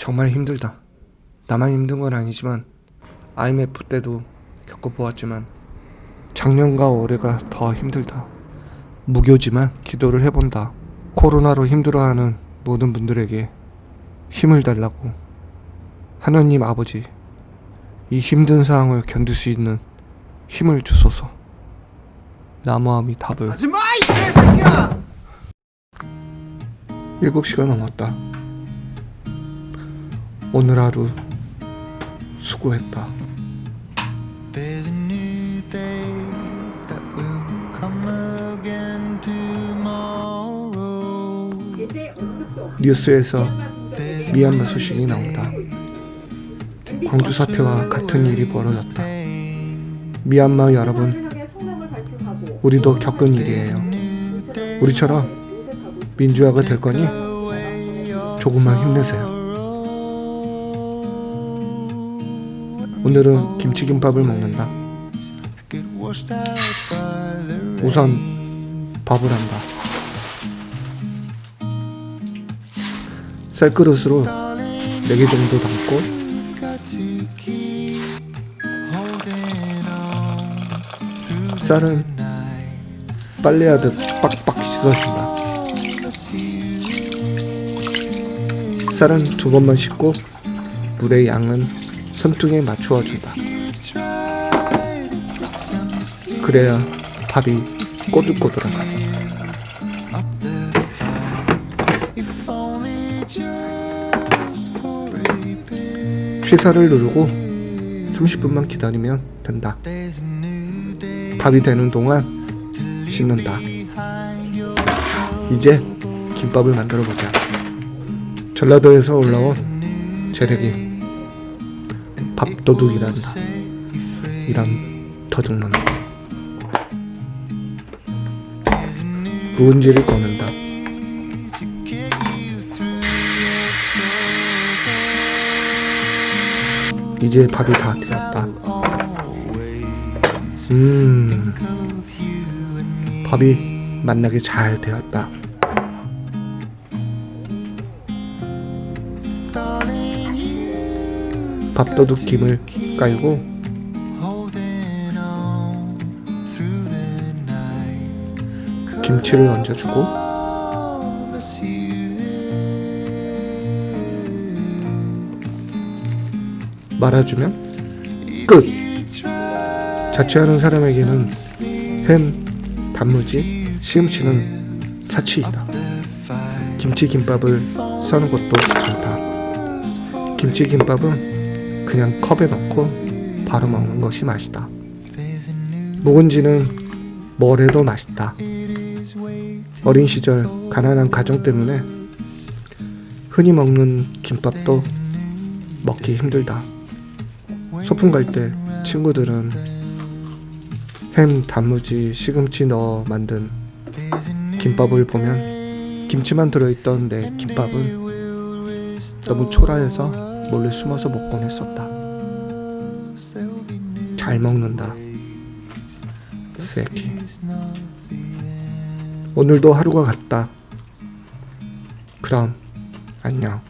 정말 힘들다. 나만 힘든 건 아니지만 IMF 때도 겪어보았지만 작년과 올해가 더 힘들다. 무교지만 기도를 해본다. 코로나로 힘들어하는 모든 분들에게 힘을 달라고. 하나님 아버지, 이 힘든 상황을 견딜 수 있는 힘을 주소서. 나무함이 답을. 하지마 이 개새끼야! 7시가 넘었다. 오늘 하루 수고했다. 뉴스에서 미얀마 소식이 나온다. 광주 사태와 같은 일이 벌어졌다. 미얀마 여러분, 우리도 겪은 일이에요. 우리처럼 민주화가 될 거니 조금만 힘내세요. 오늘은 김치김밥을 먹는다. 우선 밥을 한다. 쌀그릇으로 4개 정도 담고 쌀은 빨래하듯 빡빡 씻어준다. 쌀은 두 번만 씻고 물의 양은 손등에 맞추어 준다. 그래야 밥이 꼬들꼬들하다. 취사를 누르고 30분만 기다리면 된다. 밥이 되는 동안 씻는다. 이제 김밥을 만들어 보자. 전라도에서 올라온 재래기 밥도둑이란다. 이런 도둑놈. 묵은지를 꺼낸다. 이제 밥이 다 되었다. 음, 밥이 맛나게 잘 되었다. 밥도둑 김을 깔고 김치를 얹어주고 말아주면 끝. 자취하는 사람에게는 햄, 단무지, 시금치는 사치이다. 김치 김밥을 써는 것도 귀찮다. 김치 김밥은 그냥 컵에 넣고 바로 먹는 것이 맛이다. 묵은지는 뭘 해도 맛있다. 어린 시절 가난한 가정 때문에 흔히 먹는 김밥도 먹기 힘들다. 소풍 갈 때 친구들은 햄, 단무지, 시금치 넣어 만든 김밥을 보면 김치만 들어있던 내 김밥은 너무 초라해서 몰래 숨어서 먹곤 했었다. 잘 먹는다. 새끼. 오늘도 하루가 갔다. 그럼 안녕.